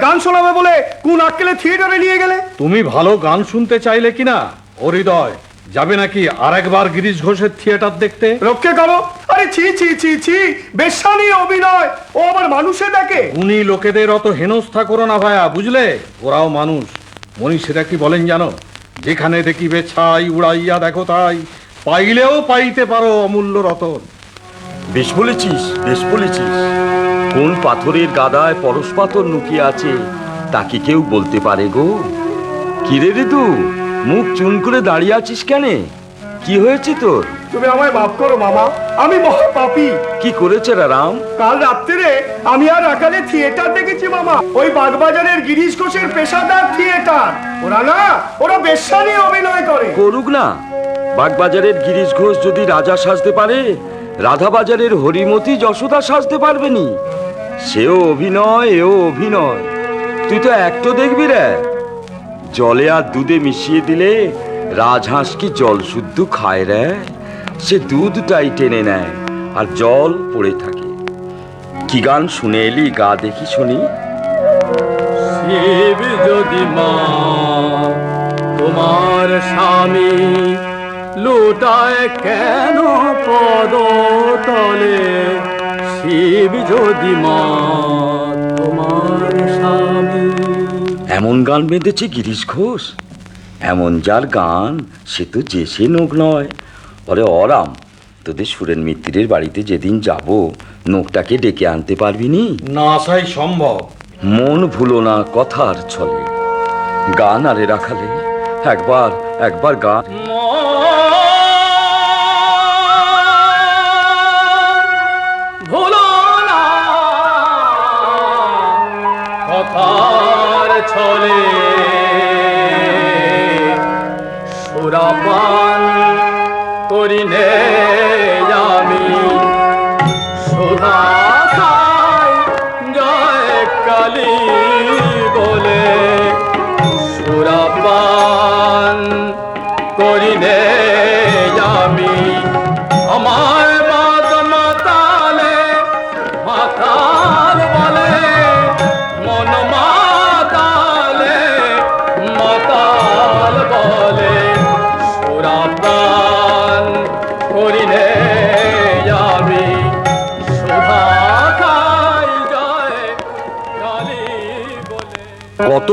গান শোনাবে বলে কোন আক্কেলে থিয়েটারে নিয়ে গেলে? তুমি ভালো গান শুনতে চাইলে কিনা হৃদয় যাবে নাকি আরেকবার গিরিশ ঘোষের থিয়েটার দেখতে? রক্ষে করো। আরে ছি ছি ছি ছি বেশানি অভিনয়। ও আবার মানুষে দেখে। উনি লোকেদের অত হেনস্থা করো না ভায়া বুঝলে? ওরাও মানুষ। মনীষীরা কি বলেন জানো? যেখানে দেখিবে ছাই উড়াইয়া দেখো তাই। পাইলেও পাইতে পারো অমূল্য রতন। বেশ বলেছিস বেশ বলেছিস। কোন পাথরের গাদায় পরশ পাথর লুকিয়ে আছে তা কি কেউ বলতে পারে গো? কিরে রে তু মুখ চুন করে দাঁড়িয়ে আছিস কেন? কি হয়েছে তোর? তুমি আমায় মাফ করো মামা। আমি মহা পাপী কি করেছে রে রাম? কাল রাত্রিরে আমি আর আকালে থিয়েটার দেখেছি মামা। ওই বাগবাজারের গিরিশ ঘোষের পেশাদার থিয়েটার। ওরা না ওরা বেশানি অভিনয় করে। করুক না। বাগবাজারের গিরিশ ঘোষ যদি রাজা সাজতে পারে রাধাবাজারের হরিমতি যশোদা সাজতে পারবে নি সেও অভিনয়, এও অভিনয়। তুই তো একটো দেখবি রে। জলে আর দুধে মিশিয়ে দিলে রাজহাঁস কি জল শুদ্ধ খায় রে? সে দুধটাই টেনে নেয় আর জল পড়ে থাকে। কি গান শুনে এলি, গা দেখি শুনি। শিব যদি মা, তোমার স্বামী লুটায় কেন পদ তলে? শিব যদি মা তোমার স্বামী। এমন গান বেঁধেছে গিরিশ ঘোষ। এমন যার গান সে তো যে সে নোক নয়। ওরে অরাম তোদের সুরেন মিত্রের বাড়িতে যেদিন যাব নোকটাকে ডেকে আনতে পারবি নি? না আসাই সম্ভব। মন ভুলো না কথার ছলে। গান আরে রাখালে একবার একবার গান। ছলে সুরাপান করিনে আমি।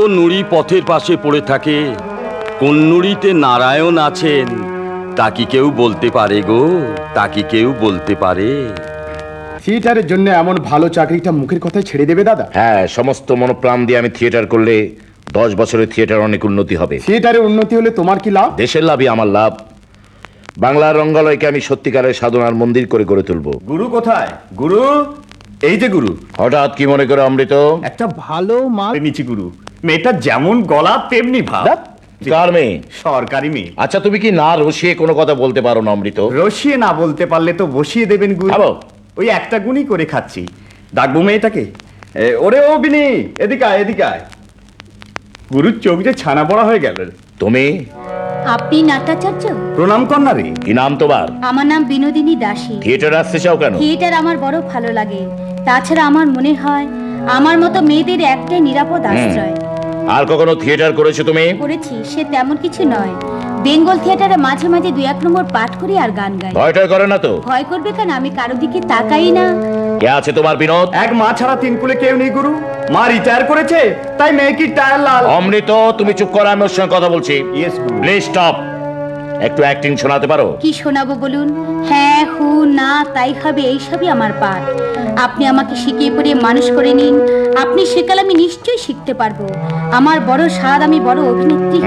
নুড়ি পথের পাশে পড়ে থাকে। কোন নুড়িতে নারায়ণ আছেন। তা কি কেউ বলতে পারে গো? তা কি কেউ বলতে পারে? থিয়েটারের জন্য এমন ভালো চাকরিটা মুখের কথায় ছেড়ে দেবে দাদা? হ্যাঁ সমস্ত মনোপ্রাণ দিয়ে আমি থিয়েটার করলে দশ বছরের থিয়েটার অনেক উন্নতি হবে। থিয়েটারের উন্নতি হলে তোমার কি লাভ? দেশের লাভই আমার লাভ। বাংলার রঙ্গালয়কে আমি সত্যিকারের সাধনার মন্দির করে গড়ে তুলবো। গুরু কোথায়? গুরু? এই যে গুরু। হঠাৎ কি মনে করে অমৃত? একটা ভালো মাল নিচি গুরু। মেয়েটা যেমন গলা তেমনি ভাব। কার মেয়ে? সরকারি মেয়ে। আচ্ছা তুমি কি না রসিয়ে কোনো কথা বলতে পারো না অমৃত? রসিয়ে না বলতে পারলে তো বসিয়ে দেবেন ওই একটা গুণই করে খাচ্ছি। ডাকবো মেয়েটাকে? ওরে ও বিনি এদিকে আয় এদিকে আয়। গুরুর চোখ যে ছানা পড়া হয়ে গেল। তুমি? আপনি নাট্যাচার্য? প্রণাম কন্যা রে। কি নাম তোমার? আমার নাম বিনোদিনী দাসী। থিয়েটার আসতে চাও কেন? থিয়েটার আমার বড় ভালো লাগে। তাছাড়া আমার মনে হয় আমার মতো মেয়েদের একটাই নিরাপদ আশ্রয়। আর কখনো থিয়েটার করেছ তুমি? করেছি সে তেমন কিছু নয়। বেঙ্গল থিয়েটারে মাঝে মাঝে দুই এক নম্বর পাঠ করি আর গান গাই। ভয়টয় করে না তো? ভয় করবে কেন? আমি কারও দিকে তাকাই না। কে আছে তোমার বিনোদ? এক মা ছাড়া তিন কুলে কেউ নেই গুরু। মা রিটায়ার করেছে তাই মেয়ে কি টায়ার লাল? অমৃত তুমি চুপ করো আমি ওর সঙ্গে কথা বলছি। ইয়েস প্লিজ স্টপ একটু অ্যাক্টিং শোনাতে পারো? কি শোনাবো বলুন? হ্যাঁ হু না তাই হবে এইসবই আমার পাঠ। আপনি আমাকে শিখিয়ে পড়ে মানুষ করে নিন। আপনি শেখালে আমি নিশ্চয়ই শিখতে পারব। আমার বড় স্বাদ আমি বড় অভিনেত্রী।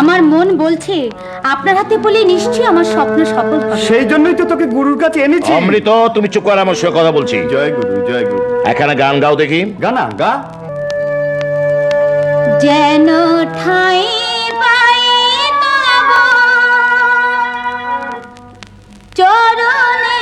আমার মন বলছে আপনার হাতে বলে নিশ্চয়ই আমার স্বপ্ন সফল হবে। সেই জন্যই তো তোকে গুরুর কাছে এনেছি। অমৃত তুমি চুপ করো আমার সঙ্গে কথা বলছি। জয় গুরু জয় গুরু। এখানে গান গাও দেখি। গানা গা। যেন ঠাই চরণে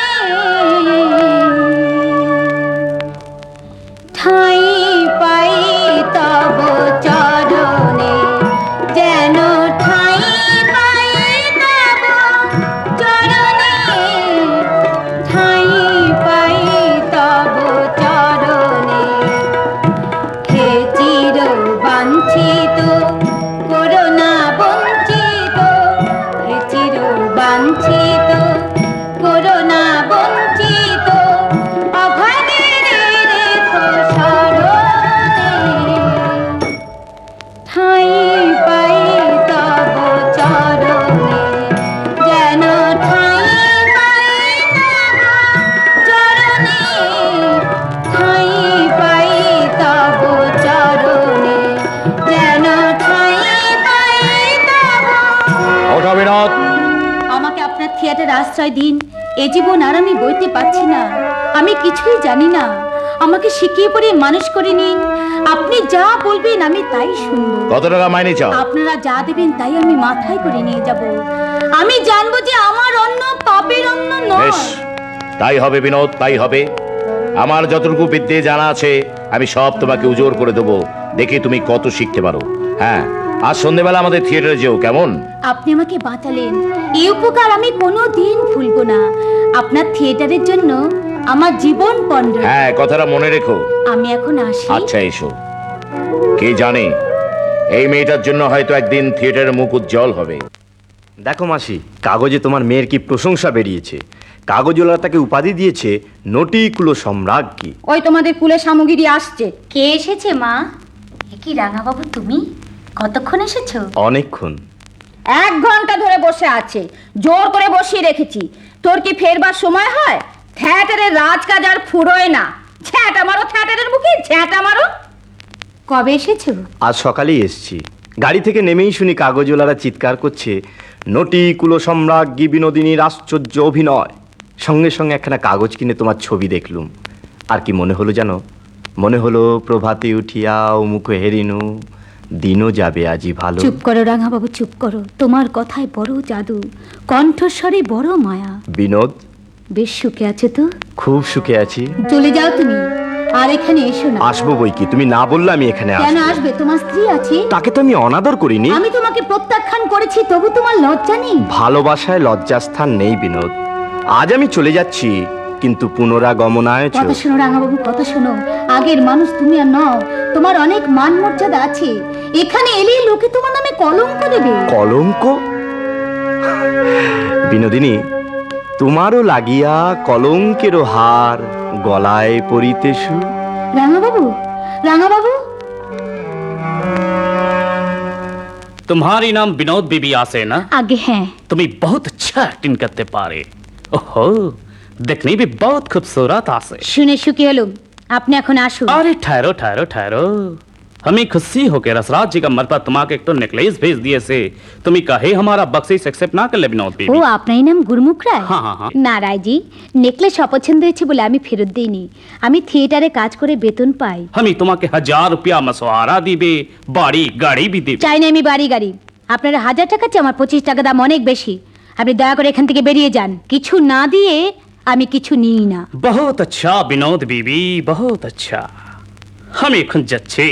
আশ্রয় দিন এ জীবন আর আমি বইতে পারছি না। আমি কিছুই জানি না। আমাকে শিখিয়ে পড়ে মানুষ করে নিন। আপনি যা বলবেন আমি তাই শুনব। কত টাকা মাইনে চাও? আপনারা যা দেবেন তাই আমি মাথায় করে নিয়ে যাব। আমি জানব যে আমার অন্য পাপের অন্য নয়। তাই হবে বিনোদ তাই হবে। আমার যতটুকু বিদ্যে জানা আছে আমি সব তোমাকে উজোর করে দেবো। দেখি তুমি কত শিখতে পারো। হ্যাঁ। আজ সন্ধেবেলা আমাদের থিয়েটারে যেও কেমন? আপনি আমাকে বাঁচালেন। এই উপকার আমি কোনো দিন ভুলবো না। আপনার থিয়েটারের জন্য আমার জীবন পণ্ড হ্যাঁ কথাটা মনে রেখো। আমি এখন আসি। আচ্ছা এসো। কে জানে এই মেয়েটার জন্য হয়তো একদিন থিয়েটারের মুখ উজ্জ্বল হবে। দেখো মাসি কাগজে তোমার মেয়ের কি প্রশংসা বেরিয়েছে? কাগজওয়ালা তাকে উপাধি দিয়েছে নটিকুলো সম্রাজ্ঞী ওই তোমাদের কুলে সামগ্রী আসছে। কে এসেছে মা? কি রাঙাবাবু তুমি? কতক্ষণ এসেছ? অনেকক্ষণ। এক ঘণ্টা ধরে বসে আছে। জোর করে বসিয়ে রেখেছি। তোর কি ফেরবার সময় হয়? থ্যাটারের রাজকাজ আর ফুরোয় না। ঝ্যাঁটা মারো থ্যাটারের মুখে ঝ্যাঁটা মারো। কবে এসেছ? আজ সকালেই এসছি। গাড়ি থেকে নেমেই শুনি কাগজওয়ালারা চিৎকার করছে নটিকুলো সম্রাজ্ঞী বিনোদিনীর আশ্চর্য অভিনয়। সঙ্গে সঙ্গে একখানা কাগজ কিনে তোমার ছবি দেখলুম। আর কি মনে হলো জানো? মনে হলো প্রভাতে উঠিয়া মুখ হেরিনু দিনও যাবে আজি ভালো। চুপ করো রাঙাবাবু চুপ করো। তোমার কথায় বড় জাদু কণ্ঠস্বরে বড় মায়া। বিনোদ? বেশ সুখে আছে তো? খুব সুখে আছি। চলে যাও তুমি আর এখানে এসো না। আসব বই কি? তুমি না বললে আমি এখানে কেন আসবে। তোমার স্ত্রী আছে? তাকে তো আমি অনাদর করিনি। আমি তোমাকে প্রত্যাখ্যান করেছি তবু তোমার লজ্জা নেই। ভালোবাসায় লজ্জাস্থান নেই বিনোদ। আজ আমি চলে যাচ্ছি কিন্তু পুনরাগমনায় কথা শোনো রাঙাবাবু কথা শোনো। আগের মানুষ তুমি আর নও তোমার অনেক মান মর্যাদা আছে এখানে এলে লোকে তোমার নামে কলঙ্ক দেবে কলঙ্ক বিনোদিনী তোমারও লাগিয়া কলঙ্কেরও হার গলায় পরিতেশু রাঙাবাবু রাঙাবাবু तुम्हारी नाम विनोद बीबी आसे ना আগে হ্যাঁ तुम्हें बहुत अच्छा एक्टिंग करते पारे ओहो देखने भी बहुत खूबसूरत आसे শুনে সুখী হলুম আপনি এখন আসুন अरे ठहरो ठहरो ठहरो हमें खुशी हो के रसराज जी का मरपा तुम्हारे एक तो नेकलेस भेज दिए से तुम्हें कहे हमारा बख्शीश एक्सेप्ट ना कर ले विनोद ও बीबी আপনার নাম গুরমুখ রায় হ্যাঁ, হ্যাঁ, হ্যাঁ। না রায়জি নেকলেস অপছন্দ হয়েছে বলে আমি ফেরত দিইনি আমি থিয়েটারে কাজ করে বেতন পাই हमें तुम्हारे हजार रुपया मसवारा दीबे बाड़ी गाड़ी भी दीबे চাই না আমি বাড়ি গাড়ি আপনার হাজার টাকা চেয়ে আমার পঁচিশ টাকা দাম অনেক বেশি আপনি দয়া করে এখান থেকে বেরিয়ে যান কিছু না দিয়ে আমি কিছু নিই না बहुत अच्छा विनोद बीबी बहुत अच्छा हमें खुंज अच्छे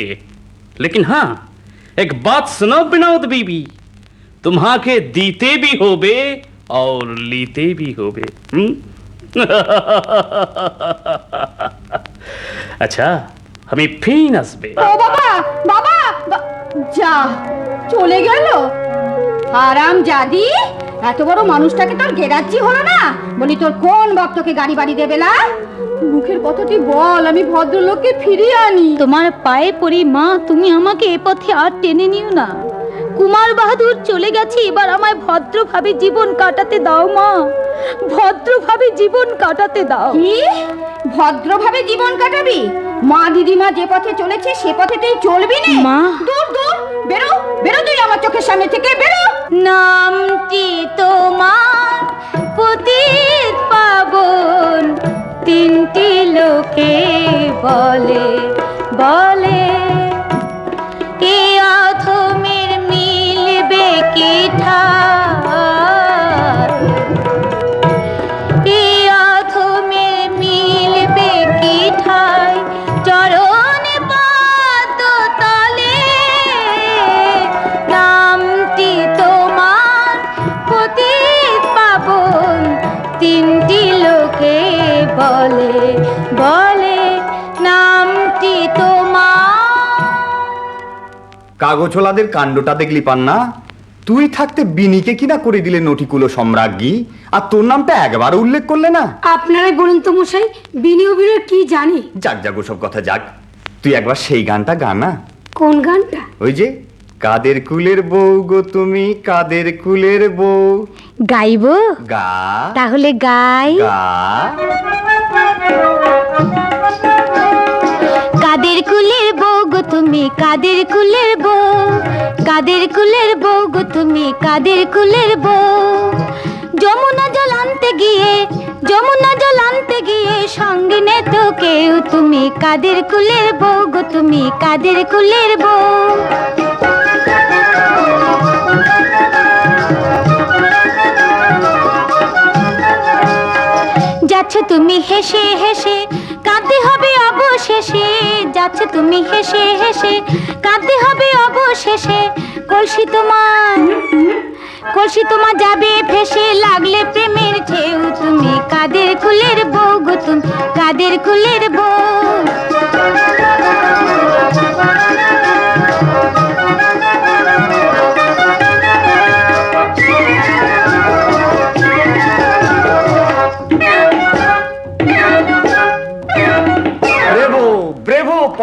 लेकिन हाँ एक बात सुनो विनोद बीबी तुम्हाके दीते भी होबे और लीते भी होबे हम्म? अच्छा हमें फिर हंसबे ও বাবা বাবা বা- যা চলে গেল আরাম জাদি এত বড় মানুষটাকে তোর গেরাচ্ছি হলো না। বলি, তোর কোন ভক্তকে তোকে গাড়ি বাড়ি দেবে না মুখের কথাটি বল, আমি ভদ্রলোককে ফিরিয়ে আনি। তোমার পায়ে পড়ি মা, তুমি আমাকে এ পথে আর টেনে নিও না। কুমার বাহাদুর চলে গেছে এবার আমায় ভদ্রভাবে জীবন কাটাতে দাও মা। ভদ্রভাবে জীবন কাটাতে দাও। কি? ভদ্রভাবে জীবন কাটাবি? মা দিদিমা যে পথে চলেছে সে পথে তুই চলবি না। মা। দূর দূর বেরো বেরো তুই আমার চোখের সামনে থেকে বেরো। নামটি তোমার পতিত পাবন তিনটি লোকে বলে বলে কাগজওয়ালাদের কাণ্ডটা দেখলি পান্না? তুই থাকতে বিনিকে কিনা করে দিলে নটিকুলো সম্রাজ্ঞী? আর তোর নামটা একবার উল্লেখ করলে না? আপনারাই বলুন তো মশাই বিনি অভিনয় কি জানি? যাক যাক সব কথা যাক। তুই একবার সেই গানটা গা না। কোন গানটা? ওই যে কাদের কুলের বউ গো তুমি কাদের কুলের বউ? গাইবো? গা। তাহলে গাই। গা। কাদের কুলের তুমি কাদের কুলের বউ? কাদের কুলের বউ গো তুমি কাদের কুলের বউ? যমুনা জল আনতে গিয়ে, যমুনা জল আনতে গিয়ে সঙ্গে নে তো কেউ। তুমি কাদের কুলের বউ গো তুমি কাদের কুলের বউ? যাচ্ছ তুমি হেসে হেসে যাচ্ছ তুমি হেসে হেসে কাঁদতে হবে অবশেষে। কলসি তোমার কলসি তোমার যাবে ফেসে লাগলে প্রেমের ঢেউ তুমি, কাদের কুলের বউ গো তুমি, কাদের কুলের বউ?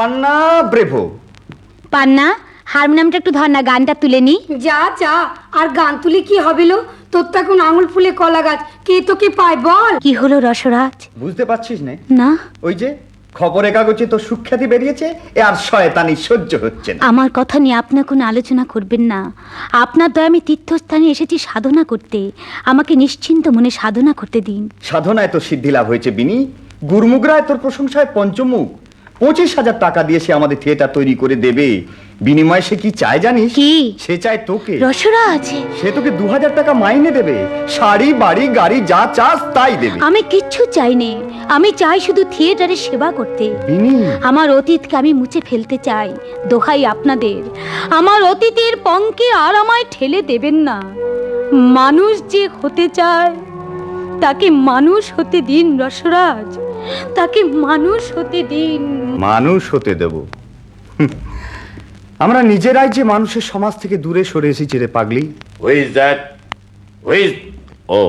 পান্না ব্রেভো। পান্না হারমোনিয়ামটা একটু ধর না গানটা তুলে নি। যা যা আর গান তুলে কি হবে লো? তোর তো এখন আঙুল ফুলে কলা গাছ। কে তোকে পায় বল? কি হলো রসরাজ? বুঝতে পারছিস না? না। ওই যে খবরের কাগজে তো সুখ্যাতি বেরিয়েছে এ আর শয়তানি সহ্য হচ্ছে না। আমার কথা নিয়ে আপনার কোনো আলোচনা করবেন না। আপনার দয়া আমি তীর্থস্থানে এসেছি সাধনা করতে। আমাকে নিশ্চিন্ত মনে সাধনা করতে দিন। সাধনায় তো সিদ্ধি লাভ হয়েছে বিনি। গুরমুগরায় তোর প্রশংসায় পঞ্চমুখ। পঁচিশ হাজার টাকা দিয়ে সে আমাদের থিয়েটার তৈরি করে দেবে। বিনিময়ে সে কি চায় জানিস? কি? সে চায় তোকে। রসরাজ সে তোকে দু হাজার টাকা মাইনে দেবে। শাড়ি বাড়ি গাড়ি যা চাস তাই দেবে। আমি কিচ্ছু চাইনি। আমি চাই শুধু থিয়েটারে সেবা করতে। আমার অতীতকে আমি মুছে ফেলতে চাই। দোহাই আপনাদের। আমার অতীতের পঙ্কে আর আমায় ঠেলে দেবেন না। মানুষ যে হতে চায় তাকে মানুষ হতে দিন রসরাজ। তাকে মানুষ হতে দিন। মানুষ হতে দেব। আমরা নিজেরাই যে মানুষের সমাজ থেকে দূরে সরে এসেছি রে পাগলি। দ্যাট ও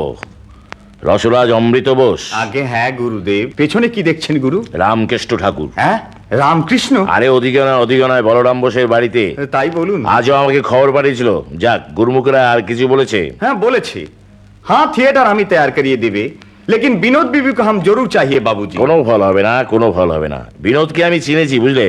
রসরাজ অমৃত বোস। আগে হ্যাঁ গুরুদেব। পেছনে কি দেখছেন গুরু? রামকৃষ্ণ ঠাকুর। হ্যাঁ রামকৃষ্ণ? আরে অধিগণা অধিগণায় বলরাম বোসের বাড়িতে। তাই বলুন। আজও আমাকে খবর পাঠিয়েছিল। যাক গুরুমুখরা আর কিছু বলেছে? হ্যাঁ বলেছে। হ্যাঁ থিয়েটার আমি তৈরি করিয়ে দেবে। লেকিন বিনোদ বিবিকে হাম জরুর চাহিয়ে বাবুজি। কোনো ফল হবে না কোনো ফল হবে না। বিনোদকে আমি চিনেছি বুঝলে?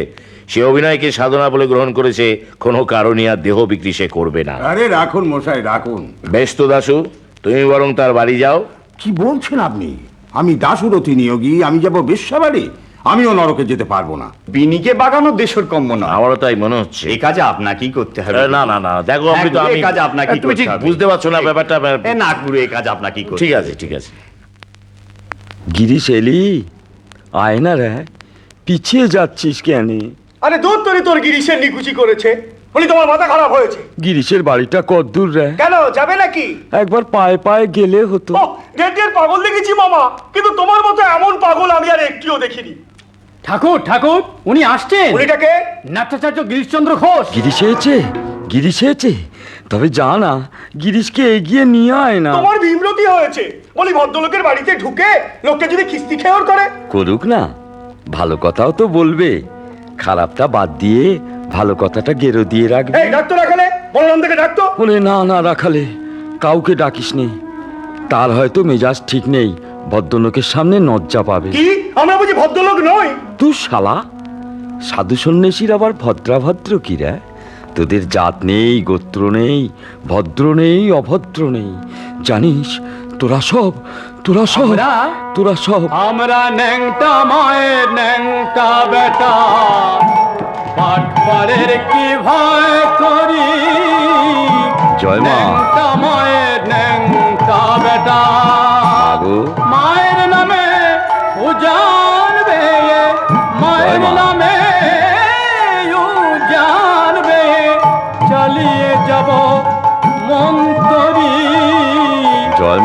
সে অভিনয়কে সাধনা বলে গ্রহণ করেছে কোনো কারণে আর দেহ বিক্রি সে করবে না। আরে রাখুন মশাই রাখুন। ব্যস্ত দাসু তুমি বরং তার বাড়ি যাও। কি বলছেন আপনি? আমি দাসুর অতি নিয়োগী আমি যাব যাব বিশ্বাবাড়ি আমিও নরকে যেতে পারব না। বিনিকে বাগানো দেশের কম্ব না। আমারও তাই মনে হচ্ছে। এই কাজে আপনাকে কি করতে হবে। না না না দেখো আমি হ্যাঁ, তো আমি কাজ আপনাকে কি তুমি ঠিক বুঝতে পারছ না ব্যাপারটা না গুরু এই কাজ কি করতে ঠিক আছে ঠিক আছে। গিরিশ এলি আয় না রে পিছিয়ে যাচ্ছিস কেন? আরে দূর তোরে তোর গিরিশের নিকুচি করেছে। বলি তোমার মাথা খারাপ হয়েছে। গিরিশের বাড়িটা কদ্দূর রে? কেন যাবে নাকি? একবার পায়ে পায়ে গেলে হতো। ও ডেটের পাগল দেখেছি মামা কিন্তু তোমার মতো এমন পাগল আমি আর একটিও দেখিনি। ঠাকুর ঠাকুর উনি আসছেন। উনিটাকে? নাট্যাচার্য গিরিশচন্দ্র ঘোষ। গিরিশ হয়েছে গিরিশ হয়েছে তবে যা না গিরিশকে এগিয়ে নিয়ে আয় না। তোমার ভীমরতি হয়েছে। বলি ভদ্রলোকের বাড়িতে ঢুকে লোকটা যদি খিস্তি খেয়েও করে। করুক না ভালো কথাও তো বলবে। খারাপটা বাদ দিয়ে ভালো কথাটা গেরো দিয়ে রাখবে। এই ডাক্তার রাখালে বলরাম থেকে ডাকতো। বলে না না রাখালে কাউকে ডাকিস নে তার হয়তো মেজাজ ঠিক নেই ভদ্রলোকের সামনে নজ্জা পাবে। কি? আমরা বুঝি ভদ্রলোক নই। তুই শালা সাধু সন্ন্যাসীর আবার ভদ্রাভদ্র কি রে? তোদের জাত নেই গোত্র নেই ভদ্র নেই অভদ্র নেই। জানিস তোরা সব তোরা সব তোরা সব। আমরা ন্যাংটা মায়ের ন্যাংটা বেটা। পাটপাড়ের কি ভয় করি? জয় মা। মায়ের ন্যাংটা বেটা। মায়ের নামে উজানবে মায়ের নামে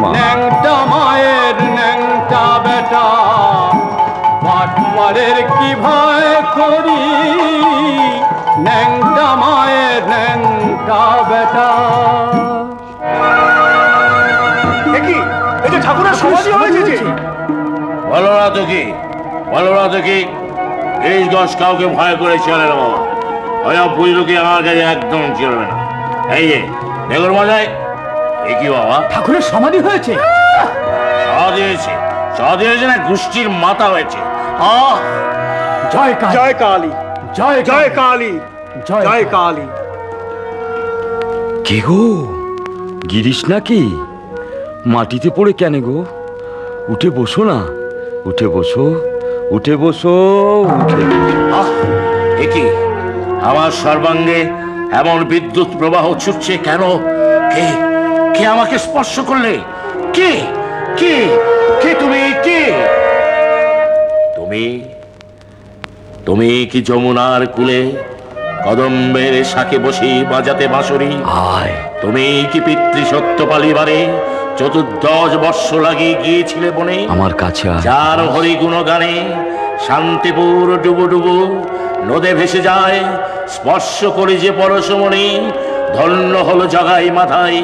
জয় মা ন্যাংটা মায়ের ন্যাংটা বেটা পাটমারের কি ভয় করি? ন্যাংটা মায়ের ন্যাংটা বেটা। দেখি এই যে ঠাকুরের সমাধি হয়েছে বলো না তো কি? বলো না তো কি? এই দশ কাউকে ভয় করে চলে না বাবা। ওই বুঝলো কি আমার কাছে একদম চলবে না। এই যে দেখুন মজায় এ কি বাবা? ঠাকুরের সমাধি হয়েছে। সহজ হয়েছে। সহজ হয়েছে না গোষ্ঠীর মাথা হয়েছে। আহ! জয় কালী। জয় কালী। জয় জয় কালী। জয় জয় কালী। কে গো? গিরিশ নাকি? মাটিতে পড়ে কেন গো? উঠে বসো না। উঠে বসো। উঠে বসো উঠে আহ! এ কি? আমার সর্বাঙ্গে এমন বিদ্যুৎ প্রবাহ ছুটছে কেন? কে কে আমাকে স্পর্শ করলে? কে? কে? কে তুমি? কে? তুমি? তুমি কি যমুনার কুলে কদম্বের শাকে বসে বাজাতে বাঁশরি? আয়। তুমি কি পিতৃ সত্যপালিবারে চতুর্দশ বর্ষ লাগিয়ে গিয়েছিলে বনে? আমার কাছে যার হরিগুণ গানে শান্তিপুর ডুবু ডুবু নদে ভেসে যায় স্পর্শ করি যে পরশমণি ধন্য হলো জগাই মাথায়।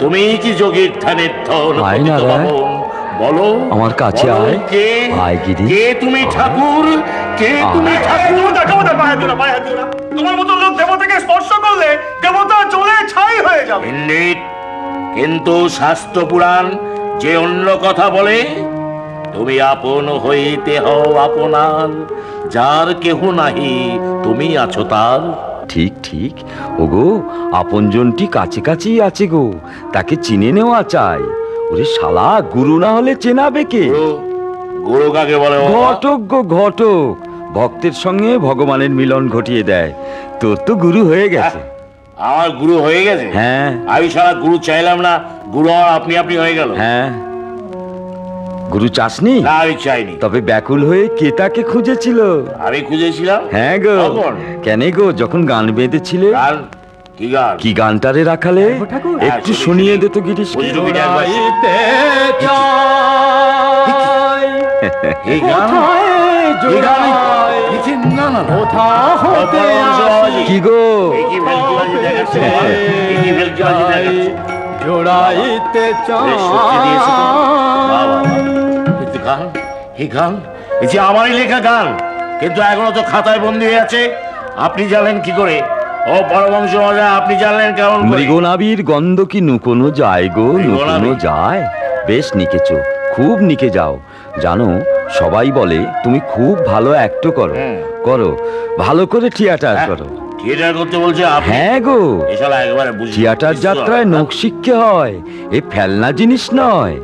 তুমি কি যোগীর ধ্যানের ধন? বলো আমার কাছে আয়। কে আয় গিরি। কে তুমি ঠাকুর? কে তুমি ঠাকুর? তোমার মতো লোক দেবতাকে স্পর্শ করলে দেবতা চলে ছাই হয়ে যাবে। কিন্তু শাস্ত্র পুরাণ যে অন্য কথা বলে তুমি আপন হইতে হও আপনার। যার কেহ নাহি তুমি আছো তার। ঠিক ঠিক। ওগো আপনজনটি কাছে কাছেই আছে গো। তাকে চিনে নেওয়া চাই। ওরে শালা গুরু না হলে চেনাবে কে? গুরু কাকে বলে? ঘটক গো ঘটক। ভক্তের সঙ্গে ভগবানের মিলন ঘটিয়ে দেয়। তোর তো গুরু হয়ে গেছে। আমার গুরু হয়ে গেছে? হ্যাঁ। আমি সারা গুরু চাইলাম না। গুরু আপনি আপনি হয়ে গেল। হ্যাঁ। গুরু চাসনি? না আমি চাইনি। তবে ব্যাকুল হয়ে কে তাকে খুঁজেছিল? আমি খুঁজেছিলাম? হ্যাঁ গো? কেন গো যখন গান বেঁধেছিলে? গান? কি গান? কি গানটারে রাখালে? হ্যাঁ, একটু শুনি, শুনিয়ে শুনি। দে তো গিরিশ বুঝি রবিটা একবার। এই গান? এই গান? না না না। পরমহংস বাবাজি। কি গো? এই কি ভেলকিবাজি দেখাচ্ছে? এই কি ভেলকিবাজি দেখাচ্ছে? জোড়াইতে গান এই গান এই যে আমারই লেখা গান কিন্তু এখনও তো খাতায় বন্দি হয়ে আছে। আপনি জানলেন কি করে? ও পরমংশ মজা আপনি জানলেন কেমন? মৃগনাবির গন্ধ কি নুকোনো যায় গো? নুকোনো যায়। বেশ নিকেছ খুব নিকে যাও। জানো সবাই বলে তুমি খুব ভালো অ্যাক্ট করো। করো ভালো করে থিয়েটার হ্যাঁ, করো। থিয়েটার করতে বলছে হ্যাঁ গো। এছাড়া একবারে বুঝি থিয়েটার যাত্রায় শিখতে হয় এ ফেলনা জিনিস নয়।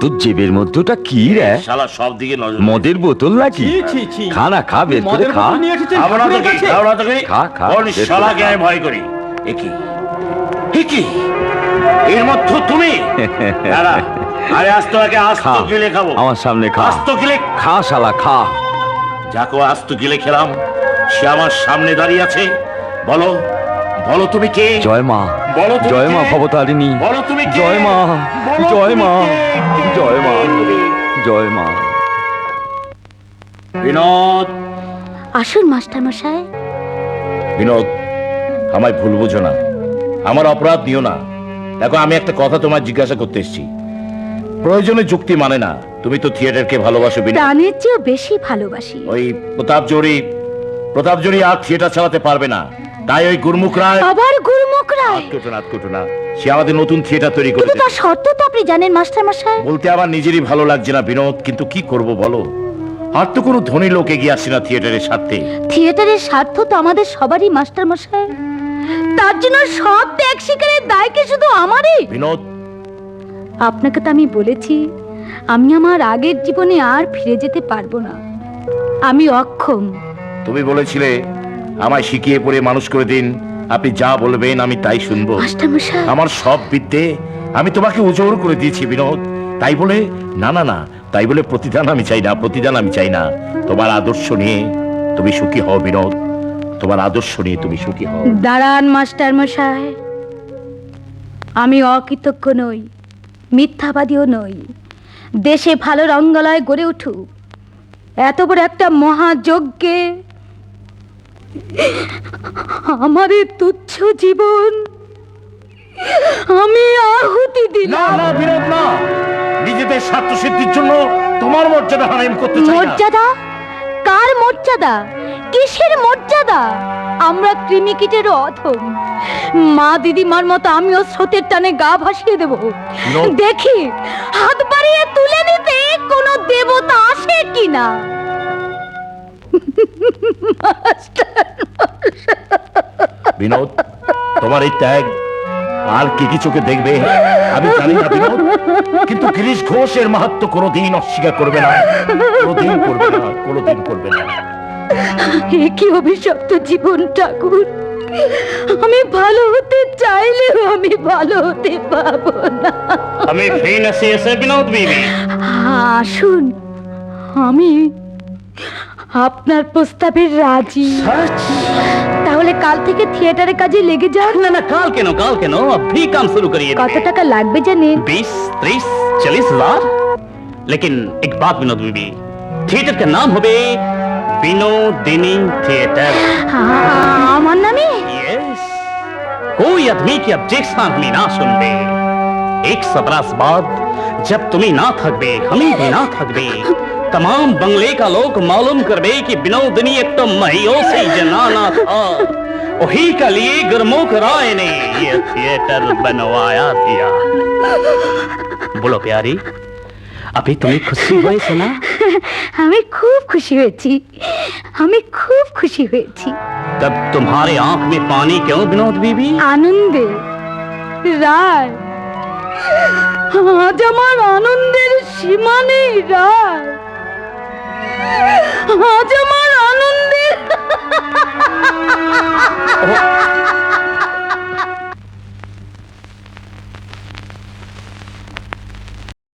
তোর জেবের মধ্যে ওটা কি রে? শালা সব দিকে নজর মদের বোতল নাকি? খা না খা বের করে খা। আমরা তো কি? আমরা তো কি? খা, খা, ভয় করি? এ কি? এ কি? এর মধ্যে তুমি? দাঁড়া। আরে আজ তোকে আস্ত খা। গিলে খাব। আমার সামনে খা। আস্ত গিলে খা শালা খা। যাকে আস্ত গিলে খেলাম। সে আমার সামনে দাঁড়িয়ে আছে। বলো বলো তুমি কে? জয় মা বলো জয় মা? ভবতারিণী। বলো তুমি জয় মা জয় মা জয় মা। জয় মা। বিনোদ। আসুন মাস্টার মশাই বিনোদ আমায় ভুল বুঝো না। আমার অপরাধ নিও না। দেখো আমি একটা কথা তোমার জিজ্ঞাসা করতে এসেছি। প্রয়োজনে যুক্তি মানে না। তুমি তো থিয়েটারকে ভালোবাসো বিনোদ। প্রাণের চেয়েও বেশি ভালোবাসি। ওই প্রতাপ জড়ি প্রতাপ জড়ি আর থিয়েটার চালাতে পারবে না। তাই ওই গুরমুখ রায় আবার গুরুমুখ রায়? আটকুটো না আটকুটো না সে আমাদের নতুন থিয়েটার তৈরি করে কিন্তু তার শর্ত তো আপনি জানেন মাস্টার মশাই। বলতে আমার নিজেরই ভালো লাগছে না বিনোদ কিন্তু কি করব বলো? আর তো কোনো ধনী লোক এগিয়ে আসছে না থিয়েটারের স্বার্থে। থিয়েটারের স্বার্থ তো আমাদের সবারই মাস্টার মশাই। তার জন্য সব ত্যাগ স্বীকারের দায় কি শুধু আমারই? বিনোদ। আপনাকে তো আমি বলেছি আমি আমার আগের জীবনে আর ফিরে যেতে পারব না। আমি অক্ষম। তুমি বলেছিলে আমায় শিখিয়ে পড়ে মানুষ করে দিন। আপনি যা বলবেন আমি তাই শুনব। আমার সব বিদ্যে আমি তোমাকে উজোর করে দিয়েছি বিনোদ। তাই বলে না না না তাই বলে প্রতিদান আমি চাই না প্রতিদান আমি চাই না। তোমার আদর্শ নিয়ে তুমি সুখী হও বিনোদ। তোমার আদর্শ নিয়ে তুমি সুখী হও। দাঁড়ান মাস্টার মশাই আমি অকৃতজ্ঞ নই মিথ্যাবাদীও নই। দেশে ভালো রঙ্গলয় গড়ে উঠুক। এত বড় একটা মহাযজ্ঞে আমার তুচ্ছ জীবন আমি আহুতি না দিলাম। না বিনোদ না। নিজেদের স্বার্থ সিদ্ধির জন্য তোমার মর্যাদা হারাম করতে চাই না। মর্যাদা? কার মর্যাদা? কিসের মর্যাদা? আমরা কৃমিকিটের অধম। মা দিদিমার মতো আমিও স্রোতের টানে গা ভাসিয়ে দেব। দেখি হাত বাড়িয়ে তুলে নিতে কোনো দেবতা আসে কিনা? বিনোদ তোমার এই ত্যাগ আর কি কি চোখে দেখবে আমি জানি না বিনোদ। কিন্তু গিরিশ ঘোষ এর মাহাত্ম কোনোদিন অস্বীকার করবে না কোনোদিন করবে না কোনোদিন করবে না। এ কি অভিশপ্ত জীবন ঠাকুর? আমি ভালো হতে চাইলেও আমি ভালো হতে পাব না। আমি ফেইন আসি এসে বিনোদ বিবি। আসুন আমি আপনার প্রস্তাবে রাজি তাহলে কাল থেকে থিয়েটারের কাজে লেগে যান ना ना काल के नो काल के नो अभी काम शुरू करिए কত টাকা লাগবে জানেন बीस तीस चालीस हजार लेकिन एक बात विनोद बीबी थिएटर का नाम हो बे विनोदिनी थिएटर আ- আমার নামে यस कोई आदमी की ऑब्जेक्शन हमें ना सुन बे एक सौ बरस बाद जब तुम्हें ना थकबे हमें भी ना थकबे तमाम बंगले का लोग मालूम करबे कि विनोदिनी एक तो महियों से जनाना था वही के लिए गुरमुख राय ने ये थिएटर बनवाया दिया बोलो प्यारी अभी तुम्हें खुशी हुई सुना আমি খুব খুশি হয়েছি আমি খুব খুশি হয়েছি तब तुम्हारे आंख में पानी क्यों विनोद बीबी আনন্দে রায় আজ আমার আনন্দের সীমা নেই রায় আজ আমার আনন্দের